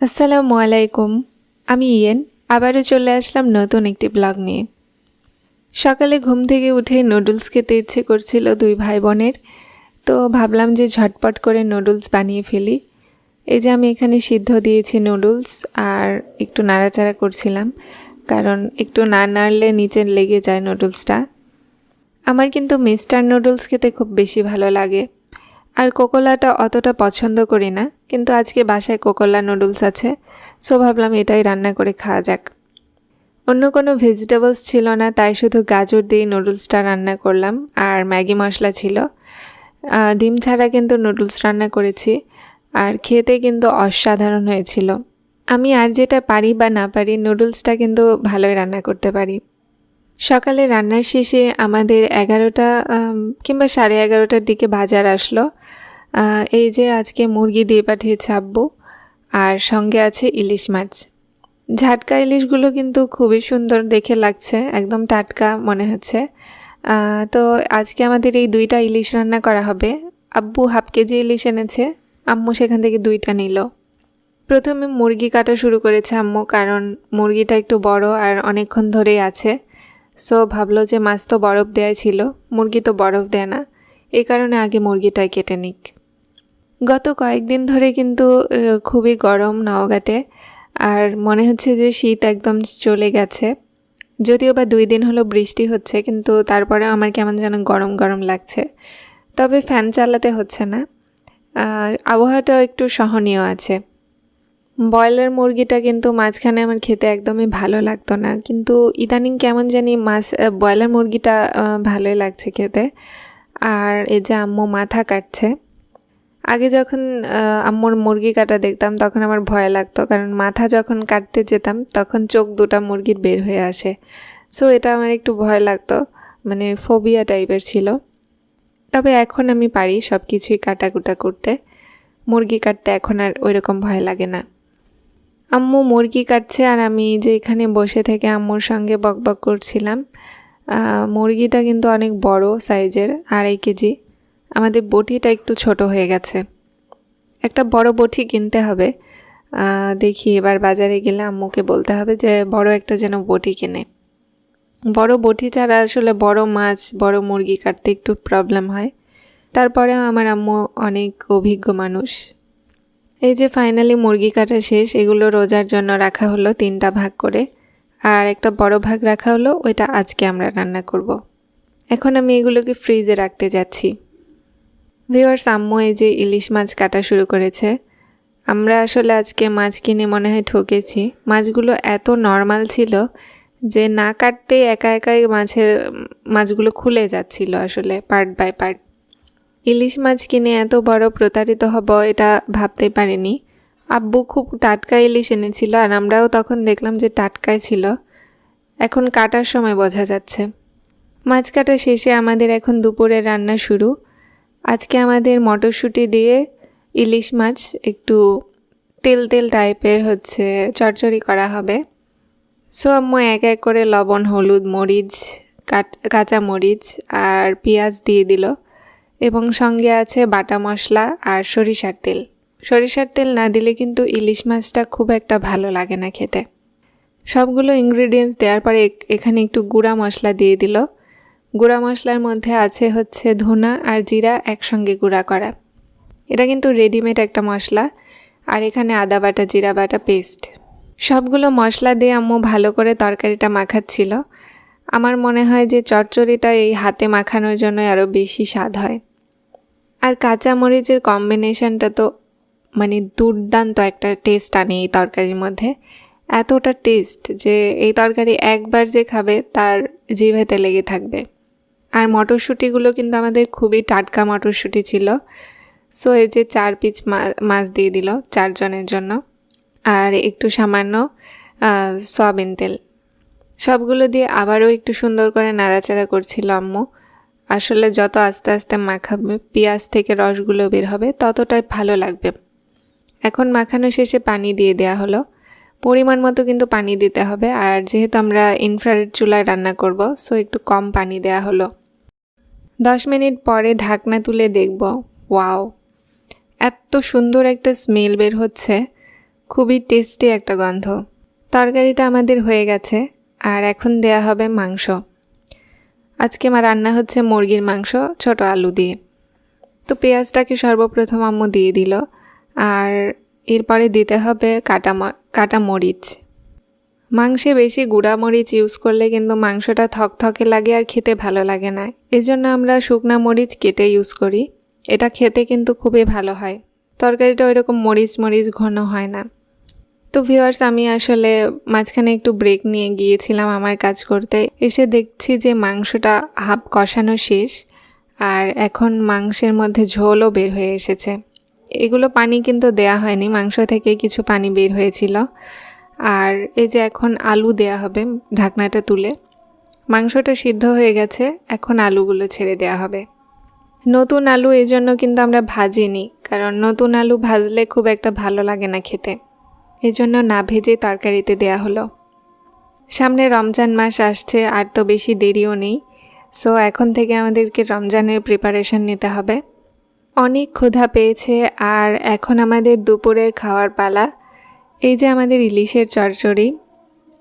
আসসালামু আলাইকুম। আমি ইয়েন, আবারও চলে আসলাম নতুন একটি ব্লগ নিয়ে। সকালে ঘুম থেকে উঠে নুডলস খেতে ইচ্ছে করছিল দুই ভাই বোনের তো ভাবলাম যে ঝটপট করে নুডলস বানিয়ে ফেলি। এই যে আমি এখানে সিদ্ধ দিয়েছি নুডলস আর একটু নাড়াচাড়া করছিলাম, কারণ একটু না নাড়লে নিচে লেগে যায় নুডলসটা। আমার কিন্তু মিস্টার নুডলস খেতে খুব বেশি ভালো লাগে। আর কোকোলাটা অতটা পছন্দ করি না, কিন্তু আজকে বাসায় কোকোলা নুডলস আছে, সো ভাবলাম এটাই রান্না করে খাওয়া যাক। অন্য কোনো ভেজিটেবলস ছিল না, তাই শুধু গাজর দিয়ে নুডলসটা রান্না করলাম, আর ম্যাগি মশলা ছিল। ডিম ছাড়া কিন্তু নুডলস রান্না করেছি, আর খেতে কিন্তু অসাধারণ হয়েছিল। আমি আর যেটা পারি বা না পারি, নুডলসটা কিন্তু ভালোই রান্না করতে পারি। সকালে রান্নার শেষে আমাদের এগারোটা কিংবা সাড়ে এগারোটার দিকে বাজার আসলো। এই যে আজকে মুরগি দিয়ে পাঠিয়েছে আব্বু, আর সঙ্গে আছে ইলিশ মাছ। ঝাটকা ইলিশগুলো কিন্তু খুবই সুন্দর দেখে লাগছে, একদম টাটকা মনে হচ্ছে। তো আজকে আমাদের এই দুইটা ইলিশ রান্না করা হবে। আব্বু হাফ কেজি ইলিশ এনেছে, আম্মু সেখান থেকে দুইটা নিল। প্রথমে মুরগি কাটা শুরু করেছে আম্মু, কারণ মুরগিটা একটু বড় আর অনেকক্ষণ ধরেই আছে। সো ভাবলো যে মাছ তো বরফ দেওয়াই ছিল, মুরগি তো বরফ দেয় না। এই কারণে আগে মুরগিটাই কেটে নিক। গত কয়েকদিন ধরে কিন্তু খুবই গরম নওগাঁতে, আর মনে হচ্ছে যে শীত একদম চলে গেছে। যদিও বা দুই দিন হলো বৃষ্টি হচ্ছে, কিন্তু তারপরে আমার কেমন যেন গরম গরম লাগছে। তবে ফ্যান চালাতে হচ্ছে না। আর আবহাওয়াটাও একটু সহনীয় আছে। ব্রয়লার মুরগিটা কিন্তু মাঝখানে আমার খেতে একদমই ভালো লাগতো না। কিন্তু ইদানিং কেমন জানি মাছ ব্রয়লার মুরগিটা ভালোই লাগছে খেতে। আর এই যে আম্মু মাথা কাটছে। আগে যখন আম্মুর মুরগি কাটা দেখতাম তখন আমার ভয় লাগতো। কারণ মাথা যখন কাটতে যেতাম তখন চোখ দুটা মুরগির বের হয়ে আসে। সো এটা আমার একটু ভয় লাগতো। মানে ফোবিয়া টাইপের ছিল। তবে এখন আমি পারি সব কিছুই কাটাকুটা করতে। মুরগি কাটতে এখন আর ওইরকম ভয় লাগে না। আম্মু মুরগি কাটছে আর আমি যে এখানে বসে থেকে আম্মুর সঙ্গে বকবক করছিলাম। মুরগিটা কিন্তু অনেক বড় সাইজের, আড়াই কেজি। আমাদের বটিটা একটু ছোট হয়ে গেছে। একটা বড় বটি কিনতে হবে। দেখি এবার বাজারে গেলে আম্মুকে বলতে হবে যে, বড় একটা যেন বটি কিনে। বড় বটি ছাড়া আসলে বড় মাছ, বড় মুরগি কাটতে একটু প্রবলেম হয়। তারপরে আমার আম্মু অনেক অভিজ্ঞ মানুষ। এই যে ফাইনালি মুরগি কাটা শেষ, এগুলো রোজার জন্য রাখা হলো তিনটা ভাগ করে। আর একটা বড় ভাগ রাখা হলো, ওইটা আজকে আমরা রান্না করব। এখন আমি এগুলোকে ফ্রিজে রাখতে যাচ্ছি। ভিওয়ার্স আম্মু এই যে ইলিশ মাছ কাটা শুরু করেছে। আমরা আসলে আজকে মাছ কিনে মনে হয় ঠকেছি। মাছগুলো এত নর্মাল ছিল যে না কাটতে একা একাই মাছের, মাছগুলো খুলে যাচ্ছিল আসলে পার্ট বাই পার্ট ইলিশ মাছ কিনে এত বড় প্রতারিত হব, এটা ভাবতে পারিনি। আব্বু খুব টাটকা ইলিশ এনেছিল আর আমরাও তখন দেখলাম যে টাটকাই ছিল। এখন কাটার সময় বোঝা যাচ্ছে। মাছ কাটা শেষে আমাদের এখন দুপুরে রান্না শুরু। আজকে আমাদের মটরশুঁটি দিয়ে ইলিশ মাছ একটু তেল তেল টাইপের হচ্ছে চচ্চড়ি করা হবে। সো আম্মু এক এক করে লবণ, হলুদ, মরিচ কাঁচা মরিচ আর পেঁয়াজ দিয়ে দিল। এবং সঙ্গে আছে বাটা মশলা আর সরিষার তেল। সরিষার তেল না দিলে কিন্তু ইলিশ মাছটা খুব একটা ভালো লাগে না খেতে। সবগুলো ইনগ্রিডিয়েন্টস দেওয়ার পরে এখানে একটু গুঁড়া মশলা দিয়ে দিল। গুঁড়া মশলার মধ্যে আছে হচ্ছে ধনা আর জিরা একসঙ্গে গুঁড়া করা। এটা কিন্তু রেডিমেড একটা মশলা। আর এখানে আদা বাটা, জিরা বাটা পেস্ট সবগুলো মশলা দিয়ে আম্মু ভালো করে তরকারিটা মাখাচ্ছিল। আমার মনে হয় যে চচ্চড়িটা এই হাতে মাখানোর জন্য আরও বেশি স্বাদ হয়। আর কাঁচা মরিচের কম্বিনেশনটা তো মানে দুর্দান্ত একটা টেস্ট আনে এই তরকারির মধ্যে। এতটা টেস্ট যে এই তরকারি একবার যে খাবে তার জিভেতে লেগে থাকবে। আর মটরশুঁটিগুলো কিন্তু আমাদের খুবই টাটকা মটরশুঁটি ছিল। সো এই যে চার পিস মাছ দিয়ে দিল চারজনের জন্য। আর একটু সামান্য সয়াবিন তেল। সবগুলো দিয়ে আবারও একটু সুন্দর করে নাড়াচাড়া করছিল আম্মু। আসলে যত আস্তে আস্তে মাখাবে, পেঁয়াজ থেকে রসগুলো বের হবে, ততটাই ভালো লাগবে। এখন মাখানো শেষে পানি দিয়ে দেওয়া হলো। পরিমাণ মতো কিন্তু পানি দিতে হবে, আর যেহেতু আমরা ইনফ্রারেড চুলায় রান্না করব সো একটু কম পানি দেওয়া হলো। দশ মিনিট পরে ঢাকনা তুলে দেখব, ওয়াও! এত সুন্দর একটা স্মেল বের হচ্ছে। খুবই টেস্টি একটা গন্ধ। তরকারিটা আমাদের হয়ে গেছে, আর এখন দেয়া হবে মাংস। আজকে আমার রান্না হচ্ছে মুরগির মাংস, ছোট আলু দিয়ে। তো পেঁয়াজটাকে সর্বপ্রথম আম্মু দিয়ে দিল, আর এরপরে দিতে হবে কাটা কাটা মরিচ। মাংসে বেশি গুঁড়া মরিচ ইউজ করলে কিন্তু মাংসটা থকথকে লাগে আর খেতে ভালো লাগে না। এজন্য আমরা শুকনা মরিচ কেটে ইউজ করি। এটা খেতে কিন্তু খুবই ভালো হয়। তরকারিটা ওইরকম মরিচ মরিচ ঘন হয় না। তো ভিউয়ার্স আমি আসলে মাঝখানে একটু ব্রেক নিয়ে গিয়েছিলাম আমার কাজ করতে। এসে দেখছি যে মাংসটা হাফ কষানো শেষ, আর এখন মাংসের মধ্যে ঝোলও বের হয়ে এসেছে। এগুলো পানি কিন্তু দেয়া হয়নি, মাংস থেকে কিছু পানি বের হয়েছিল। আর এই যে এখন আলু দেয়া হবে ঢাকনাটা তুলে। মাংসটা সিদ্ধ হয়ে গেছে, এখন আলুগুলো ছেড়ে দেয়া হবে। নতুন আলু এই জন্য কিন্তু আমরা ভাজিনি, কারণ নতুন আলু ভাজলে খুব একটা ভালো লাগে না খেতে। এই জন্য না ভেজে তরকারিতে দেয়া হলো। সামনে রমজান মাস আসছে, আর তো বেশি দেরিও নেই। সো এখন থেকে আমাদেরকে রমজানের প্রিপারেশন নিতে হবে। অনেক ক্ষুধা পেয়েছে, আর এখন আমাদের দুপুরের খাওয়ার পালা। এই যে আমাদের ইলিশের চচ্চড়ি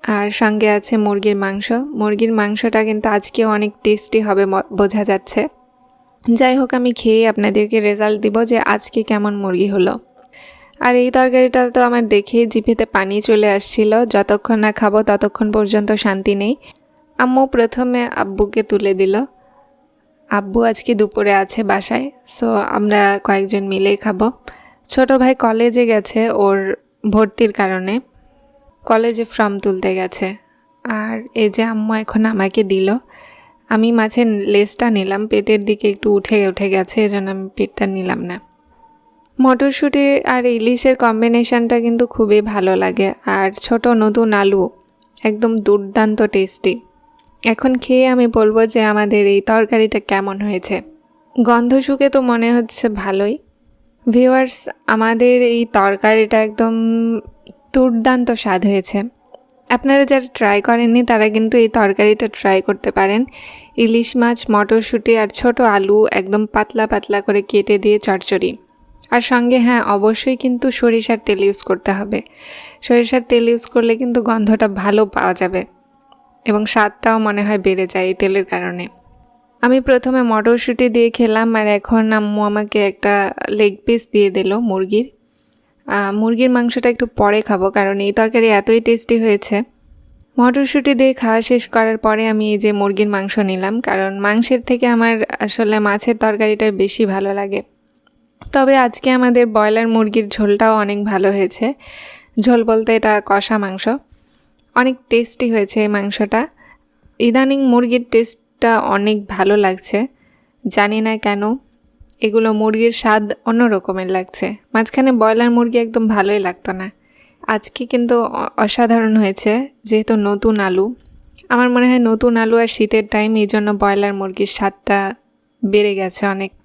আর সঙ্গে আছে মুরগির মাংস। মুরগির মাংসটা কিন্তু আজকে অনেক টেস্টি হবে বোঝা যাচ্ছে। যাই হোক, আমি খেয়ে আপনাদেরকে রেজাল্ট দিব যে আজকে কেমন মুরগি হলো। আর এই তরকারিটা তো আমার দেখেই জিভেতে পানি চলে আসছিল। যতক্ষণ না খাব ততক্ষণ পর্যন্ত শান্তি নেই। আম্মু প্রথমে আব্বুকে তুলে দিল। আব্বু আজকে দুপুরে আছে বাসায় সো আমরা কয়েকজন মিলেই খাব। ছোট ভাই কলেজে গেছে ওর ভর্তির কারণে। কলেজে ফর্ম তুলতে গেছে। আর এই যে আম্মু এখন আমাকে দিল। আমি মাছের লেজটা নিলাম, পেটের দিকে একটু উঠে উঠে গেছে, এজন্য আমি পেটটা নিলাম না। মটরশুঁটি আর ইলিশের কম্বিনেশনটা কিন্তু খুবই ভালো লাগে। আর ছোট নতুন আলু, একদম দুর্দান্ত টেস্টি এখন খেয়ে আমি বলব যে আমাদের এই তরকারিটা কেমন হয়েছে। গন্ধ শুকে তো মনে হচ্ছে ভালোই। ভিউয়ার্স আমাদের এই তরকারিটা একদম দুর্দান্ত স্বাদ হয়েছে। আপনারা যারা ট্রাই করেননি, তারা কিন্তু এই তরকারিটা ট্রাই করতে পারেন। ইলিশ মাছ, মটরশুঁটি আর ছোট আলু একদম পাতলা পাতলা করে কেটে দিয়ে চচ্চড়ি। আর সঙ্গে হ্যাঁ অবশ্যই কিন্তু সরিষার তেল ইউজ করতে হবে। সরিষার তেল ইউজ করলে কিন্তু গন্ধটা ভালো পাওয়া যাবে এবং স্বাদটাও মনে হয় বেড়ে যায় এই তেলের কারণে। আমি প্রথমে মটরশুঁটি দিয়ে খেলাম আর এখন আম্মু আমাকে একটা লেগ পিস দিয়ে দিল মুরগির। মুরগির মাংসটা একটু পরে খাব কারণ এই তরকারি এতই টেস্টি হয়েছে। মটরশুঁটি দিয়ে খাওয়া শেষ করার পরে আমি এই যে মুরগির মাংস নিলাম, কারণ মাংসের থেকে আমার আসলে মাছের তরকারিটা বেশি ভালো লাগে। তবে আজকে আমাদের ব্রয়লার মুরগির ঝোলটাও অনেক ভালো হয়েছে। ঝোল বলতে এটা কষা মাংস। অনেক টেস্টি হয়েছে এই মাংসটা। ইদানিং মুরগির টেস্টটা অনেক ভালো লাগছে। জানি না কেন, এগুলো মুরগির স্বাদ অন্য রকমের লাগছে। মাঝখানে ব্রয়লার মুরগি একদম ভালোই লাগতো না। আজকে কিন্তু অসাধারণ হয়েছে, যেহেতু নতুন আলু। আমার মনে হয় নতুন আলু আর শীতের টাইম এই জন্য ব্রয়লার মুরগির স্বাদটা বেড়ে গেছে অনেক।